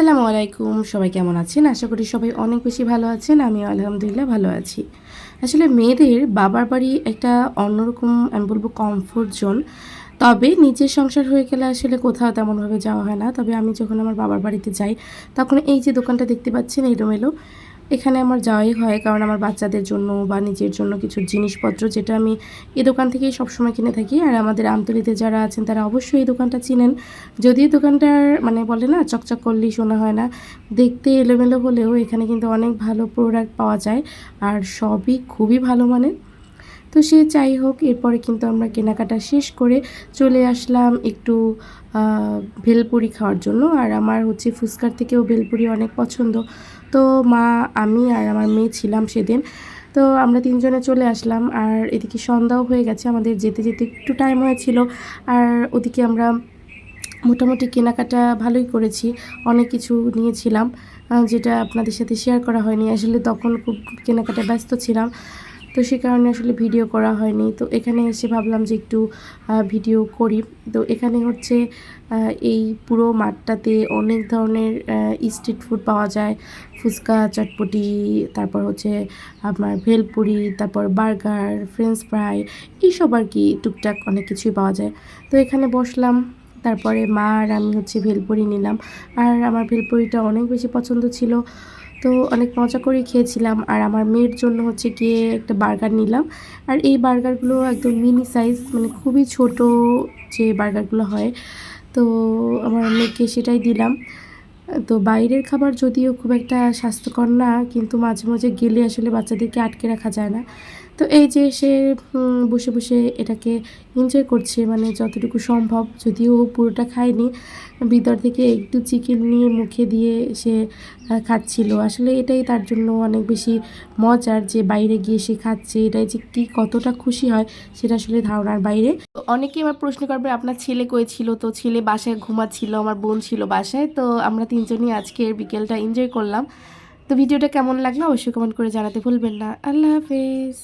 আসসালামু আলাইকুম। সবাই কেমন আছেন? আশা করি সবাই অনেক বেশি ভালো আছেন। আমি আলহামদুলিল্লাহ ভালো আছি। আসলে মেয়েদের বাবার বাড়ি একটা অন্যরকম, আমি বলব কমফোর্ট জোন তবে নিজের সংসার হয়ে গেলে আসলে কোথাও তেমনভাবে যাওয়া হয় না। তবে আমি যখন আমার বাবার বাড়িতে যাই, তখন এই যে দোকানটা দেখতে পাচ্ছেন এলোমেলো এখানে আমার যাওয়াই হয়, কারণ আমার বাচ্চাদের জন্য বা নিজের জন্য কিছু জিনিসপত্র যেটা আমি এ দোকান থেকেই সবসময় কিনে থাকি। আর আমাদের আমতলিতে যারা আছেন তারা অবশ্যই এই দোকানটা চিনেন। যদিও দোকানটার মানে বলে না, চকচক করলেই শোনা হয় না। দেখতে এলোমেলো হলেও এখানে কিন্তু অনেক ভালো প্রোডাক্ট পাওয়া যায়, আর সবই খুবই ভালো মানের। তো সে যাই হোক, এরপরে কিন্তু আমরা কেনাকাটা শেষ করে চলে আসলাম একটু ভেলপুরি খাওয়ার জন্য। আর আমার হচ্ছে ফুচকার থেকেও ভেলপুরি অনেক পছন্দ। তো মা, আমি আর আমার মেয়ে ছিলাম সেদিন। তো আমরা তিনজনে চলে আসলাম। আর এদিকে সন্ধ্যাও হয়ে গেছে, আমাদের যেতে যেতে একটু টাইম হয়েছিল। আর ওদিকে আমরা মোটামুটি কেনাকাটা ভালোই করেছি, অনেক কিছু নিয়েছিলাম যেটা আপনাদের সাথে শেয়ার করা হয়নি। আসলে তখন খুব কেনাকাটা ব্যস্ত ছিলাম। তো সে কারণে আসলে ভিডিও করা হয়নি। তো এখানে এসে ভাবলাম যে একটু ভিডিও করি। তো এখানে হচ্ছে এই পুরো মাঠটাতে অনেক ধরনের স্ট্রিট ফুড পাওয়া যায়। ফুচকা, চটপটি, তারপর হচ্ছে আপনার ভেলপুরি, তারপর বার্গার ফ্রেঞ্চ ফ্রাই এইসব আর কি টুকটাক অনেক কিছুই পাওয়া যায়। তো এখানে বসলাম। তারপরে মা আর আমি হচ্ছে ভেলপুরি নিলাম। আর আমার ভেলপুরিটা অনেক বেশি পছন্দ ছিল। তো অনেক মজা করে খেয়েছিলাম। আর আমার মেয়ের জন্য হচ্ছে গিয়ে একটা বার্গার নিলাম। আর এই বার্গারগুলো একদম মিনি সাইজ মানে খুবই ছোট যে বার্গারগুলো হয়, তো আমার মেয়েকে সেটাই দিলাম। তো বাইরের খাবার যদিও খুব একটা স্বাস্থ্যকর না, কিন্তু মাঝে মাঝে গেলে আসলে বাচ্চাদেরকে আটকে রাখা যায় না। তো এই যে সে বসে বসে এটাকে এনজয় করছে মানে যতটুকু সম্ভব, যদিও পুরোটা খায়নি, ভিতর থেকে একটু চিকেন নিয়ে মুখে দিয়ে সে খাচ্ছিল। আসলে এটাই তার জন্য অনেক বেশি মজার যে বাইরে গিয়ে সে খাচ্ছে, এটাই যে কি কতটা খুশি হয়, সেটা আসলে ধারণার বাইরে। তো অনেকেই আমার প্রশ্ন করবে, আপনার ছেলে কই ছিল? তো ছেলে বাসায় ঘুমাচ্ছিল, আমার বোন ছিল বাসায়, তো আমরা তিনজনই আজকের বিকেলটা এনজয় করলাম। তো ভিডিওটা কেমন লাগল, অবশ্যই কমেন্ট করে জানাতে ভুলবেন না। আল্লাহ হাফেজ।